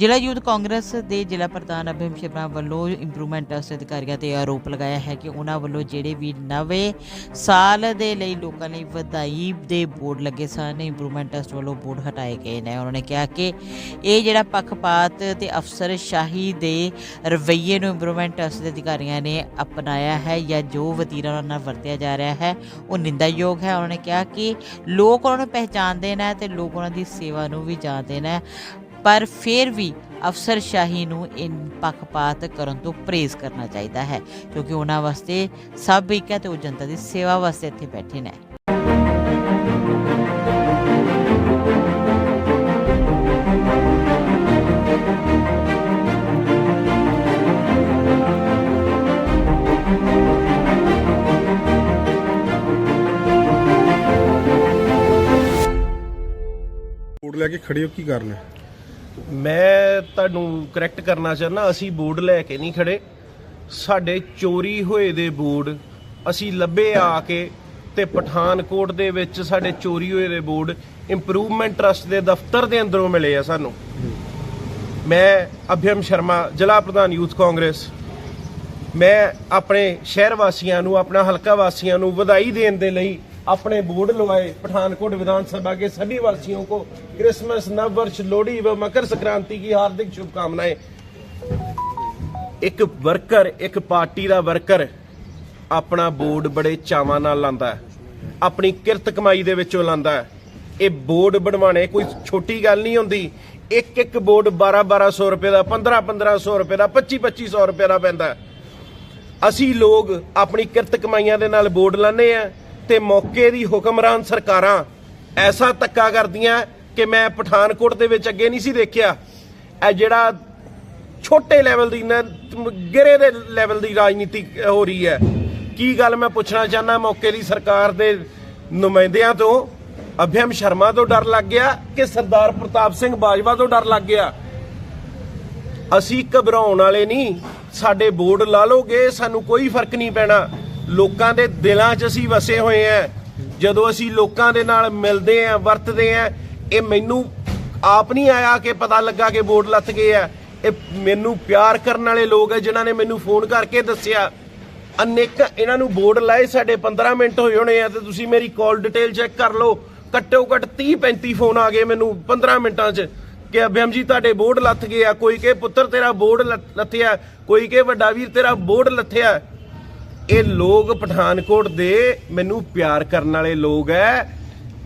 ਜ਼ਿਲ੍ਹਾ ਯੂਥ ਕਾਂਗਰਸ ਦੇ ਜ਼ਿਲ੍ਹਾ ਪ੍ਰਧਾਨ ਅਭਿਮ ਸ਼ਰਮਾ ਵੱਲੋਂ ਇੰਪਰੂਵਮੈਂਟ ਟਰਸਟ ਅਧਿਕਾਰੀਆਂ ਤੇ ਆਰੋਪ ਲਗਾਇਆ ਹੈ ਕਿ ਉਹਨਾਂ ਵੱਲੋਂ ਜਿਹੜੇ ਵੀ ਨਵੇਂ ਸਾਲ ਦੇ ਲਈ ਲੋਕਾਂ ਲਈ ਵਧਾਈ ਦੇ ਬੋਰਡ ਲੱਗੇ ਸਨ ਇੰਪਰੂਵਮੈਂਟ ਟਰਸਟ ਵੱਲੋਂ ਬੋਰਡ ਹਟਾਏ ਗਏ ਨੇ। ਉਹਨਾਂ ਨੇ ਕਿਹਾ ਕਿ ਇਹ ਜਿਹੜਾ ਪੱਖਪਾਤ ਤੇ ਅਫਸਰਸ਼ਾਹੀ ਦੇ ਰਵੱਈਏ ਨੂੰ ਇੰਪਰੂਵਮੈਂਟ ਟਰਸਟ ਦੇ ਅਧਿਕਾਰੀਆਂ ਨੇ ਅਪਣਾਇਆ ਹੈ ਜਾਂ ਜੋ ਵਤੀਰਾ ਉਹਨਾਂ ਨਾਲ ਵਰਤਿਆ ਜਾ ਰਿਹਾ ਹੈ, ਉਹ ਨਿੰਦਾਯੋਗ ਹੈ। ਉਹਨਾਂ ਨੇ ਕਿਹਾ ਕਿ ਲੋਕ ਉਹਨਾਂ ਨੂੰ ਪਹਿਚਾਣਦੇ ਨੇ ਤੇ ਲੋਕ ਉਹਨਾਂ ਦੀ ਸੇਵਾ ਨੂੰ ਵੀ ਜਾਣਦੇ ਨੇ। ਪਰ ਫਿਰ ਵੀ ਅਫਸਰਸ਼ਾਹੀ ਨੂੰ ਇਨ ਪੱਖਪਾਤ ਕਰਨ ਤੋਂ ਪਰਹੇਜ਼ ਕਰਨਾ ਚਾਹੀਦਾ ਹੈ, ਕਿਉਂਕਿ ਉਹਨਾਂ ਵਾਸਤੇ ਸਭ ਇੱਕ ਹੈ ਤੇ ਉਹ ਜਨਤਾ ਦੀ ਸੇਵਾ ਵਾਸਤੇ ਇੱਥੇ ਬੈਠੇ ਨੇ। ਬੋਰਡ ਲੈ ਕੇ ਖੜੇ ਹੋ, ਕੀ ਕਾਰਨ ਮੈਂ ਤੁਹਾਨੂੰ ਕਰੈਕਟ ਕਰਨਾ ਚਾਹੁੰਦਾ, ਅਸੀਂ ਬੋਰਡ ਲੈ ਕੇ ਨਹੀਂ ਖੜੇ। ਸਾਡੇ ਚੋਰੀ ਹੋਏ ਦੇ ਬੋਰਡ, ਅਸੀਂ ਲੱਭੇ ਆ ਕੇ ਤੇ ਪਠਾਨਕੋਟ ਦੇ ਵਿੱਚ ਸਾਡੇ ਚੋਰੀ ਹੋਏ ਦੇ ਬੋਰਡ ਇੰਪਰੂਵਮੈਂਟ ਟਰਸਟ ਦੇ ਦਫ਼ਤਰ ਦੇ ਅੰਦਰੋਂ ਮਿਲੇ ਆ ਸਾਨੂੰ। ਮੈਂ ਅਭਿਅਮ ਸ਼ਰਮਾ, ਜ਼ਿਲ੍ਹਾ ਪ੍ਰਧਾਨ ਯੂਥ ਕਾਂਗਰਸ। ਮੈਂ ਆਪਣੇ ਸ਼ਹਿਰ ਵਾਸੀਆਂ ਨੂੰ, ਆਪਣਾ ਹਲਕਾ ਵਾਸੀਆਂ ਨੂੰ ਵਧਾਈ ਦੇਣ ਦੇ ਲਈ अपने बोर्ड लगाए पठानकोट विधानसभा के सभी वासियों को क्रिसमस नव वर्ष लोहड़ी व मकर संक्रांति की हार्दिक शुभकामनाएं ਇੱਕ ਵਰਕਰ ਇੱਕ ਪਾਰਟੀ ਦਾ ਵਰਕਰ ਆਪਣਾ ਬੋਰਡ ਬੜੇ ਚਾਵਾਂ ਨਾਲ ਲਾਂਦਾ ਹੈ ਆਪਣੀ ਕਿਰਤ ਕਮਾਈ ਦੇ ਵਿੱਚੋਂ ਲਾਂਦਾ ਹੈ ਇਹ ਬੋਰਡ ਬਣਵਾਣੇ ਕੋਈ ਛੋਟੀ ਗੱਲ ਨਹੀਂ ਹੁੰਦੀ ਇੱਕ ਇੱਕ ਬੋਰਡ 12 1200 ਰੁਪਏ ਦਾ 15 1500 ਰੁਪਏ ਦਾ 25 2500 ਰੁਪਏ ਦਾ ਪੈਂਦਾ ਹੈ। ਅਸੀਂ ਲੋਕ ਆਪਣੀ ਕਿਰਤ ਕਮਾਈਆਂ ਦੇ ਨਾਲ ਬੋਰਡ ਲਾਣੇ ਆ ਤੇ ਮੌਕੇ ਦੀ ਹੁਕਮਰਾਨ ਸਰਕਾਰਾਂ ਐਸਾ ਧੱਕਾ ਕਰਦੀਆਂ ਕਿ ਮੈਂ ਪਠਾਨਕੋਟ ਦੇ ਵਿੱਚ ਅੱਗੇ ਨਹੀਂ ਸੀ ਦੇਖਿਆ। ਇਹ ਜਿਹੜਾ ਛੋਟੇ ਲੈਵਲ ਦੀ ਨਾ, ਗਿਰੇ ਦੇ ਲੈਵਲ ਦੀ ਰਾਜਨੀਤੀ ਹੋ ਰਹੀ ਹੈ। ਕੀ ਗੱਲ ਮੈਂ ਪੁੱਛਣਾ ਚਾਹੁੰਦਾ? ਮੌਕੇ ਦੀ ਸਰਕਾਰ ਦੇ ਨੁਮਾਇੰਦਿਆਂ ਤੋਂ ਅਭਿਅਮ ਸ਼ਰਮਾ ਤੋਂ ਡਰ ਲੱਗ ਗਿਆ ਕਿ ਸਰਦਾਰ ਪ੍ਰਤਾਪ ਸਿੰਘ ਬਾਜਵਾ ਤੋਂ ਡਰ ਲੱਗ ਗਿਆ? ਅਸੀਂ ਘਬਰਾਉਣ ਵਾਲੇ ਨਹੀਂ। ਸਾਡੇ ਬੋਰਡ ਲਾ ਲੋਗੇ ਸਾਨੂੰ ਕੋਈ ਫ਼ਰਕ ਨਹੀਂ ਪੈਣਾ। ਲੋਕਾਂ ਦੇ ਦਿਲਾਂ 'ਚ ਅਸੀਂ ਵਸੇ ਹੋਏ ਆ। ਜਦੋਂ ਅਸੀਂ ਲੋਕਾਂ ਦੇ ਨਾਲ ਮਿਲਦੇ ਆ, ਵਰਤਦੇ ਆ, ਇਹ ਮੈਨੂੰ ਆਪ ਨਹੀਂ ਆਇਆ ਕਿ ਪਤਾ ਲੱਗਾ ਕਿ ਬੋਰਡ ਲੱਥ ਗਏ ਆ। ਇਹ ਮੈਨੂੰ ਪਿਆਰ ਕਰਨ ਵਾਲੇ ਲੋਕ ਆ ਜਿਨ੍ਹਾਂ ਨੇ ਮੈਨੂੰ ਫੋਨ ਕਰਕੇ ਦੱਸਿਆ। ਅਨੇਕ ਇਹਨਾਂ ਨੂੰ ਬੋਰਡ ਲਾਏ, ਸਾਡੇ 15 ਮਿੰਟ ਹੋਏ ਹੋਣੇ ਆ ਤੇ ਤੁਸੀਂ ਮੇਰੀ ਕਾਲ ਡਿਟੇਲ ਚੈੱਕ ਕਰ ਲਓ। ਘੱਟੋ ਘੱਟ 30 35 ਫੋਨ ਆ ਗਏ ਮੈਨੂੰ 15 ਮਿੰਟਾਂ 'ਚ ਕਿ ਅਭਿਅਮ ਜੀ, ਤੁਹਾਡੇ ਬੋਰਡ ਲੱਥ ਗਏ ਆ। ਕੋਈ ਕਿ ਪੁੱਤਰ, ਤੇਰਾ ਬੋਰਡ ਲੱਥਿਆ ਕੋਈ ਕਿ ਵੱਡਾ ਵੀਰ, ਤੇਰਾ ਬੋਰਡ ਲੱਥਿਆ। ਇਹ ਲੋਕ ਪਠਾਨਕੋਟ ਦੇ ਮੈਨੂੰ ਪਿਆਰ ਕਰਨ ਵਾਲੇ ਲੋਕ ਐ।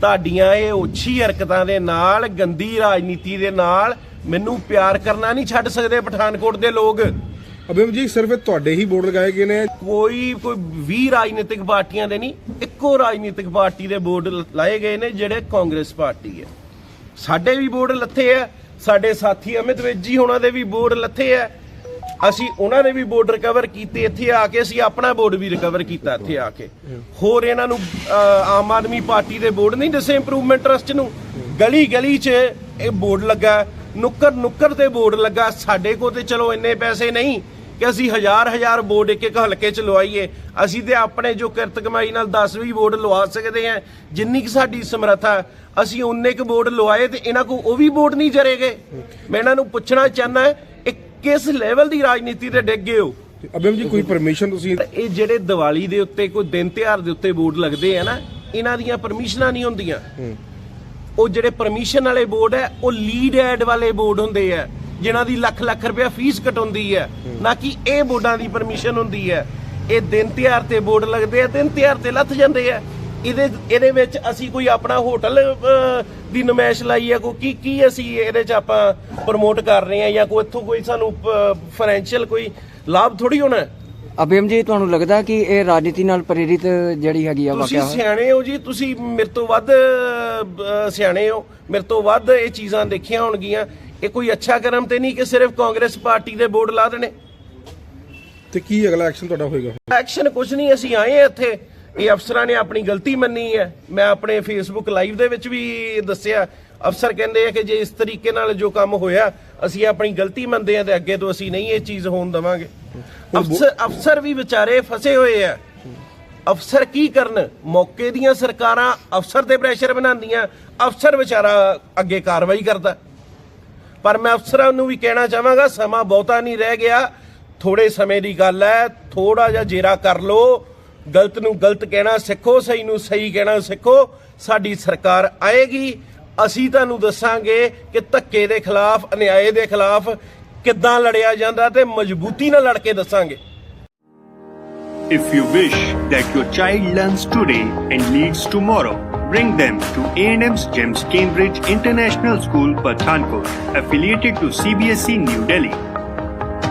ਤੁਹਾਡੀਆਂ ਇਹ ਓਛੀ ਹਰਕਤਾਂ ਦੇ ਨਾਲ ਗੰਦੀ ਰਾਜਨੀਤੀ ਦੇ ਨਾਲ ਮੈਨੂੰ ਪਿਆਰ ਕਰਨਾ ਨਹੀਂ ਛੱਡ ਸਕਦੇ ਪਠਾਨਕੋਟ ਦੇ ਲੋਕ। ਅਭਿਮ ਜੀ ਸਿਰਫ ਤੁਹਾਡੇ ਹੀ ਬੋਰਡ ਲਗਾਏ ਗਏ ਨੇ। ਕੋਈ ਕੋਈ 20 ਰਾਜਨੀਤਿਕ ਪਾਰਟੀਆਂ ਦੇ ਨਹੀਂ ਇੱਕੋ ਰਾਜਨੀਤਿਕ ਪਾਰਟੀ ਦੇ ਬੋਰਡ ਲਾਏ ਗਏ ਨੇ ਜਿਹੜੇ ਕਾਂਗਰਸ ਪਾਰਟੀ ਹੈ ਸਾਡੇ ਵੀ ਬੋਰਡ ਲੱਥੇ ਆ ਸਾਡੇ ਸਾਥੀ ਅਮਿਤ ਵਿਜ ਜੀ ਉਹਨਾਂ ਦੇ ਵੀ ਬੋਰਡ ਲੱਥੇ ਆ ਅਸੀਂ ਉਹਨਾਂ ਨੇ ਵੀ ਬੋਰਡ ਰਿਕਵਰ ਕੀਤੇ, ਇੱਥੇ ਆ ਕੇ ਅਸੀਂ ਆਪਣਾ ਬੋਰਡ ਵੀ ਰਿਕਵਰ ਕੀਤਾ ਇੱਥੇ ਆ ਕੇ। ਹੋਰ ਇਹਨਾਂ ਨੂੰ ਆਮ ਆਦਮੀ ਪਾਰਟੀ ਦੇ ਬੋਰਡ ਨਹੀਂ ਦੱਸੇ ਇੰਪਰੂਵਮੈਂਟ ਟਰਸਟ ਨੂੰ। ਗਲੀ ਗਲੀ 'ਚ ਇਹ ਬੋਰਡ ਲੱਗਾ ਨੁੱਕਰ ਨੁੱਕਰ ਤੇ ਬੋਰਡ ਲੱਗਾ। ਸਾਡੇ ਕੋਲ ਤੇ ਚਲੋ ਇੰਨੇ ਪੈਸੇ ਨਹੀਂ ਕਿ ਅਸੀਂ ਹਜ਼ਾਰ ਹਜ਼ਾਰ ਬੋਰਡ ਇੱਕ ਇੱਕ ਹਲਕੇ 'ਚ ਲਵਾਈਏ। ਅਸੀਂ ਤੇ ਆਪਣੇ ਜੋ ਕਿਰਤ ਕਮਾਈ ਨਾਲ 10 20 ਬੋਰਡ ਲਵਾ ਸਕਦੇ ਆ ਜਿੰਨੀ ਕਿ ਸਾਡੀ ਸਮਰੱਥਾ ਅਸੀਂ ਉਨੇ ਕੁ ਬੋਰਡ ਲਵਾਏ ਤੇ ਇਹਨਾਂ ਕੋ ਉਹ ਵੀ ਬੋਰਡ ਨਹੀਂ ਜਰੇਗੇ। ਮੈਂ ਇਹਨਾਂ ਨੂੰ ਪੁੱਛਣਾ ਚਾਹੁੰਦਾ ਕਿਸ ਲੈਵਲ ਦੀ ਰਾਜਨੀਤੀ ਤੇ ਡਿੱਗ ਗਏ ਹੋ? ਅਭਿਮ ਜੀ ਕੋਈ ਪਰਮਿਸ਼ਨ ਤੁਸੀਂ ਇਹ ਜਿਹੜੇ ਦੀਵਾਲੀ ਦੇ ਉੱਤੇ ਕੋਈ ਦਿਨ ਤਿਉਹਾਰ ਦੇ ਉੱਤੇ ਬੋਰਡ ਲੱਗਦੇ ਆ ਨਾ ਇਹਨਾਂ ਦੀਆਂ ਪਰਮਿਸ਼ਨਾਂ ਨਹੀਂ ਹੁੰਦੀਆਂ। ਉਹ ਜਿਹੜੇ ਪਰਮਿਸ਼ਨ ਵਾਲੇ ਬੋਰਡ ਹੈ ਉਹ ਲੀਡ ਐਡ ਵਾਲੇ ਬੋਰਡ ਹੁੰਦੇ ਆ ਜਿਨ੍ਹਾਂ ਦੀ ਲੱਖ ਲੱਖ ਰੁਪਇਆ ਫੀਸ ਕਟਾਉਂਦੀ ਹੈ। ਨਾ ਕਿ ਇਹ ਬੋਰਡਾਂ ਦੀ ਪਰਮਿਸ਼ਨ ਹੁੰਦੀ ਹੈ ਇਹ ਦਿਨ ਤਿਉਹਾਰ ਤੇ ਬੋਰਡ ਲੱਗਦੇ ਆ ਦਿਨ ਤਿਉਹਾਰ ਤੇ ਲੱਥ ਜਾਂਦੇ ਆ। ਇਹਦੇ ਇਹਦੇ ਵਿੱਚ ਅਸੀਂ ਕੋਈ ਆਪਣਾ ਹੋਟਲ ਦੀ ਨਮਾਇਸ਼ ਲਾਈ ਹੈ ਕੋਈ ਕੀ ਕੀ ਅਸੀਂ ਇਹਦੇ 'ਚ ਆਪਾਂ ਪ੍ਰਮੋਟ ਕਰ ਰਹੇ ਆ ਜਾਂ ਕੋਈ ਇੱਥੋਂ ਕੋਈ ਸਾਨੂੰ ਫਾਈਨੈਂਸ਼ੀਅਲ ਕੋਈ ਲਾਭ ਥੋੜੀ ਹੋਣਾ? ਹੈ। ਅਭਿਮ ਜੀ ਤੁਹਾਨੂੰ ਲੱਗਦਾ ਕਿ ਇਹ ਰਾਜਨੀਤੀ ਨਾਲ ਪ੍ਰੇਰਿਤ ਜਿਹੜੀ ਹੈਗੀ ਆ ਤੁਸੀਂ ਵਾਕਿਆ ਸਿਆਣੇ ਹੋ ਜੀ ਤੁਸੀਂ ਮੇਰੇ ਤੋਂ ਵੱਧ ਸਿਆਣੇ ਹੋ। ਮੇਰੇ ਤੋਂ ਵੱਧ ਇਹ ਚੀਜ਼ਾਂ ਦੇਖੀਆਂ ਹੋਣਗੀਆਂ। ਇਹ ਕੋਈ ਅੱਛਾ ਕਰਮ ਤੇ ਨਹੀਂ ਕਿ ਸਿਰਫ ਕਾਂਗਰਸ ਪਾਰਟੀ ਦੇ ਬੋਰਡ ਲਾ ਦੇਣੇ? ਤੇ ਕੀ ਅਗਲਾ ਐਕਸ਼ਨ ਤੁਹਾਡਾ ਹੋਏਗਾ? ਐਕਸ਼ਨ ਕੁਝ ਨਹੀਂ ਅਸੀਂ ਆਏ ਹਾਂ ਇੱਥੇ। ਇਹ ਅਫਸਰਾਂ ਨੇ ਆਪਣੀ ਗਲਤੀ ਮੰਨੀ ਹੈ। ਮੈਂ ਆਪਣੇ ਫੇਸਬੁੱਕ ਲਾਈਵ ਦੇ ਵਿੱਚ ਵੀ ਦੱਸਿਆ। ਅਫਸਰ ਕਹਿੰਦੇ ਆ ਕਿ ਜੇ ਇਸ ਤਰੀਕੇ ਨਾਲ ਜੋ ਕੰਮ ਹੋਇਆ ਅਸੀਂ ਆਪਣੀ ਗਲਤੀ ਮੰਨਦੇ ਆ ਤੇ ਅੱਗੇ ਤੋਂ ਅਸੀਂ ਨਹੀਂ ਇਹ ਚੀਜ਼ ਹੋਣ ਦਵਾਂਗੇ। ਅਫਸਰ ਅਫਸਰ ਵੀ ਵਿਚਾਰੇ ਫਸੇ ਹੋਏ ਆ। ਅਫਸਰ ਕੀ ਕਰਨ? ਮੌਕੇ ਦੀਆਂ ਸਰਕਾਰਾਂ ਅਫਸਰ ਤੇ ਪ੍ਰੈਸ਼ਰ ਬਣਾਉਂਦੀਆਂ। ਅਫਸਰ ਵਿਚਾਰਾ ਅੱਗੇ ਕਾਰਵਾਈ ਕਰਦਾ। ਪਰ ਮੈਂ ਅਫਸਰਾਂ ਨੂੰ ਵੀ ਕਹਿਣਾ ਚਾਹਾਂਗਾ ਸਮਾਂ ਬਹੁਤਾ ਨਹੀਂ ਰਹਿ ਗਿਆ। ਥੋੜੇ ਸਮੇਂ ਦੀ ਗੱਲ ਹੈ। ਥੋੜਾ ਜਿਹਾ ਜੇਰਾ ਕਰ ਲੋ ਗਲਤ ਨੂੰ ਗਲਤ ਕਹਿਣਾ ਸਿੱਖੋ ਸਹੀ ਨੂੰ ਸਹੀ ਕਹਿਣਾ ਸਿੱਖੋ ਸਾਡੀ ਸਰਕਾਰ ਆਏਗੀ ਅਸੀਂ ਤੁਹਾਨੂੰ ਦੱਸਾਂਗੇ ਕਿ ਧੱਕੇ ਦੇ ਖਿਲਾਫ ਅਨਿਆਏ ਦੇ ਖਿਲਾਫ ਕਿੱਦਾਂ ਲੜਿਆ ਜਾਂਦਾ ਤੇ ਮਜ਼ਬੂਤੀ ਨਾਲ ਲੜ ਕੇ ਦੱਸਾਂਗੇ If you wish that your child learns today and leads tomorrow, bring them to A&M's GEMS Cambridge International School, Pathankot, affiliated to CBSE E New Delhi.